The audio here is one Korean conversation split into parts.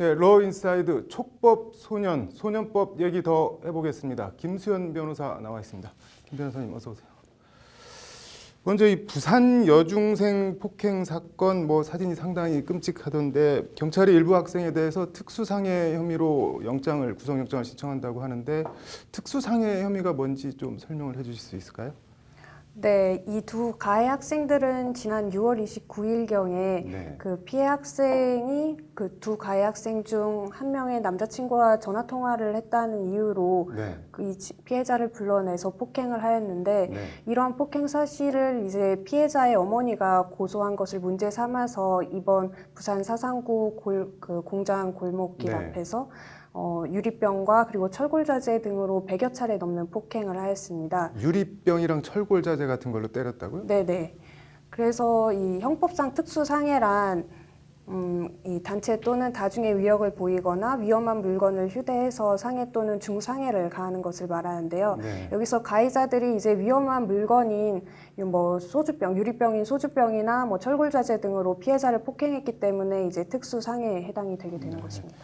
네, 러 인사이드 촉법 소년 소년법 얘기 더 해보겠습니다. 김수현 변호사 나와 있습니다. 김 변호사님 어서 오세요. 먼저 이 부산 여중생 폭행 사건 뭐 사진이 상당히 끔찍하던데 경찰이 일부 학생에 대해서 특수상해 혐의로 영장을 구속영장을 신청한다고 하는데 특수상해 혐의가 뭔지 좀 설명을 해주실 수 있을까요? 네, 이 두 가해 학생들은 지난 6월 29일경에 네. 그 피해 학생이 그 두 가해 학생 중 한 명의 남자친구와 전화 통화를 했다는 이유로 네. 그이 지- 피해자를 불러내서 폭행을 하였는데 네. 이러한 폭행 사실을 이제 피해자의 어머니가 고소한 것을 문제 삼아서 이번 부산 사상구 골, 그 공장 골목길 네. 앞에서 어, 유리병과 그리고 철골자재 등으로 100여 차례 넘는 폭행을 하였습니다. 유리병이랑 철골 자재 같은 걸로 때렸다고요? 네네. 그래서 이 형법상 특수상해란 음, 이 단체 또는 다중의 위력을 보이거나 위험한 물건을 휴대해서 상해 또는 중상해를 가하는 것을 말하는데요. 네. 여기서 가해자들이 이제 위험한 물건인 이뭐 소주병, 유리병인 소주병이나 뭐 철골자재 등으로 피해자를 폭행했기 때문에 이제 특수상해에 해당이 되게 되는 네. 것입니다.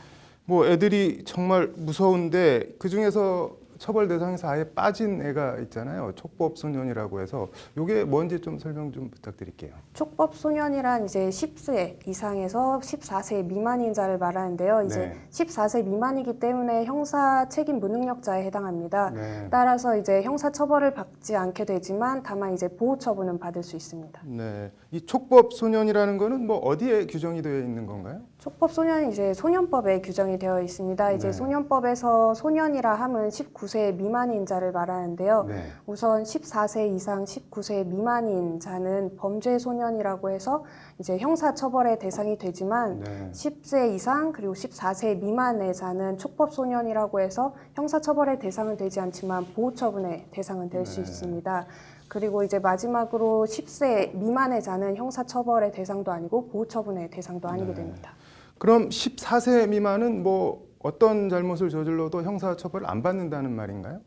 뭐 애들이 정말 무서운데 그 중에서 처벌 대상에서 아예 빠진 애가 있잖아요. 촉법 소년이라고 해서 이게 뭔지 좀 설명 좀 부탁드릴게요. 촉법 소년이란 이제 10세 이상에서 14세 미만인 자를 말하는데요. 이제 네. 14세 미만이기 때문에 형사 책임 무능력자에 해당합니다. 네. 따라서 이제 형사 처벌을 받지 않게 되지만 다만 이제 보호 처분은 받을 수 있습니다. 네. 이 촉법 소년이라는 거는 뭐 어디에 규정이 되어 있는 건가요? 촉법 소년은 이제 소년법에 규정이 되어 있습니다. 이제 네. 소년법에서 소년이라 함은 19세 미만인 자를 말하는데요. 네. 우선 14세 이상 19세 미만인 자는 범죄 소년이라고 해서 이제 형사 처벌의 대상이 되지만 네. 10세 이상 그리고 14세 미만의 자는 촉법 소년이라고 해서 형사 처벌의 대상은 되지 않지만 보호 처분의 대상은 될수 네. 있습니다. 그리고 이제 마지막으로 10세 미만의 자는 형사 처벌의 대상도 아니고 보호 처분의 대상도 아니게 네. 됩니다. 그럼 14세 미만은 뭐 어떤 잘못을 저질러도 형사 처벌을 안 받는다는 말인가요?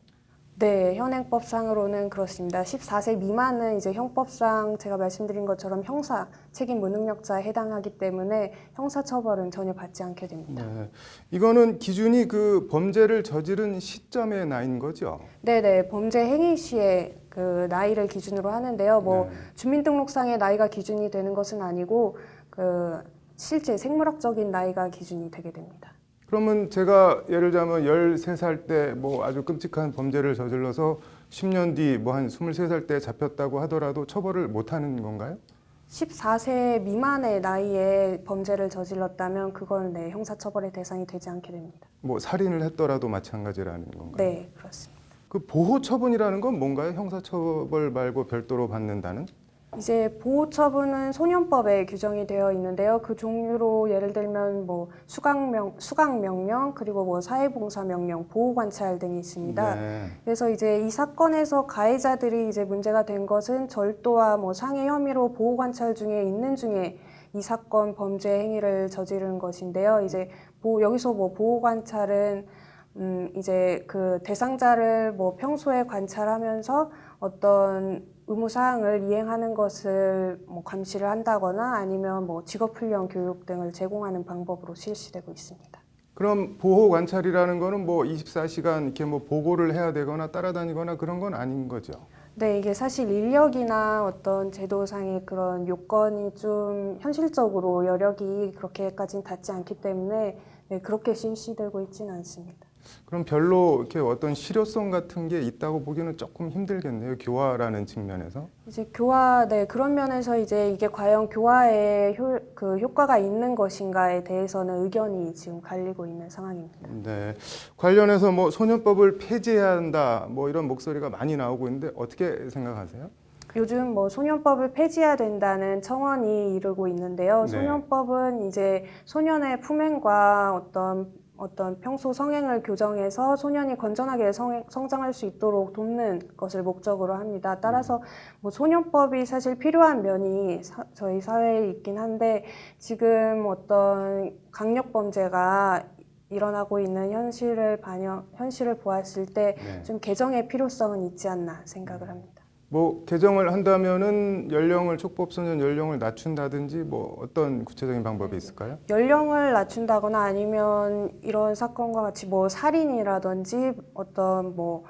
네, 현행법상으로는 그렇습니다. 14세 미만은 이제 형법상 제가 말씀드린 것처럼 형사 책임 무능력자에 해당하기 때문에 형사 처벌은 전혀 받지 않게 됩니다. 네. 이거는 기준이 그 범죄를 저지른 시점의 나이인 거죠? 네 네 범죄 행위 시에 그 나이를 기준으로 하는데요. 뭐 네. 주민등록상의 나이가 기준이 되는 것은 아니고 그 실제 생물학적인 나이가 기준이 되게 됩니다. 그러면 제가 예를 들자면 13살 때 뭐 아주 끔찍한 범죄를 저질러서 10년 뒤 뭐 한 23살 때 잡혔다고 하더라도 처벌을 못 하는 건가요? 14세 미만의 나이에 범죄를 저질렀다면 그건 네, 형사처벌의 대상이 되지 않게 됩니다. 뭐 살인을 했더라도 마찬가지라는 건가요? 네, 그렇습니다. 그 보호 처분이라는 건 뭔가요? 형사 처벌 말고 별도로 받는다는? 이제 보호 처분은 소년법에 규정이 되어 있는데요. 그 종류로 예를 들면 뭐 수강명 수강 명령 그리고 뭐 사회봉사 명령, 보호 관찰 등이 있습니다. 네. 그래서 이제 이 사건에서 가해자들이 이제 문제가 된 것은 절도와 뭐 상해 혐의로 보호 관찰 중에 있는 중에 이 사건 범죄 행위를 저지른 것인데요. 이제 보, 여기서 뭐 보호 관찰은 음 이제 그 대상자를 뭐 평소에 관찰하면서 어떤 의무 사항을 이행하는 것을 뭐 감시를 한다거나 아니면 뭐 직업 훈련 교육 등을 제공하는 방법으로 실시되고 있습니다. 그럼 보호 관찰이라는 거는 뭐 24시간 이렇게 뭐 보고를 해야 되거나 따라다니거나 그런 건 아닌 거죠? 네, 이게 사실 인력이나 어떤 제도상의 그런 요건이 좀 현실적으로 여력이 그렇게까지는 닿지 않기 때문에 네, 그렇게 실시되고 있지는 않습니다. 그럼 별로 이렇게 어떤 실효성 같은 게 있다고 보기는 조금 힘들겠네요. 교화라는 측면에서. 이제 교화, 네, 그런 면에서 이제 이게 과연 교화에 효, 그 효과가 있는 것인가에 대해서는 의견이 지금 갈리고 있는 상황입니다. 네. 관련해서 뭐 소년법을 폐지해야 한다 뭐 이런 목소리가 많이 나오고 있는데 어떻게 생각하세요? 요즘 뭐 소년법을 폐지해야 된다는 청원이 이르고 있는데요. 네. 소년법은 이제 소년의 품행과 어떤 어떤 평소 성행을 교정해서 소년이 건전하게 성, 성장할 수 있도록 돕는 것을 목적으로 합니다. 따라서 뭐 소년법이 사실 필요한 면이 사- 저희 사회에 있긴 한데 지금 어떤 강력 범죄가 일어나고 있는 현실을 반영 현실을 보았을 때 네. 좀 개정의 필요성은 있지 않나 생각을 합니다. 뭐 개정을 한다면은 연령을 촉법 소년 연령을 낮춘다든지 뭐 어떤 구체적인 방법이 있을까요? 연령을 낮춘다거나 아니면 이런 사건과 같이 뭐 살인이라든지 어떤 뭐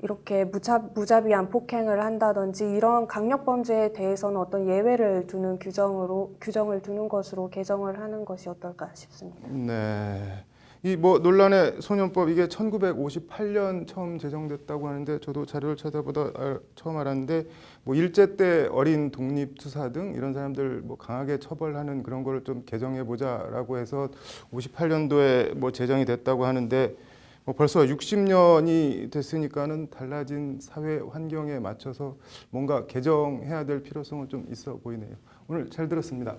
이렇게 무자, 무자비한 폭행을 한다든지 이런 강력 범죄에 대해서는 어떤 예외를 두는 규정으로 규정을 두는 것으로 개정을 하는 것이 어떨까 싶습니다. 네. 이 뭐 논란의 소년법 이게 1958년 처음 제정됐다고 하는데 저도 자료를 찾아보다 알- 처음 알았는데 뭐 일제 때 어린 독립 투사 등 이런 사람들 뭐 강하게 처벌하는 그런 거를 좀 개정해 보자라고 해서 58년도에 뭐 제정이 됐다고 하는데 뭐 벌써 60년이 됐으니까는 달라진 사회 환경에 맞춰서 뭔가 개정해야 될 필요성은 좀 있어 보이네요. 오늘 잘 들었습니다.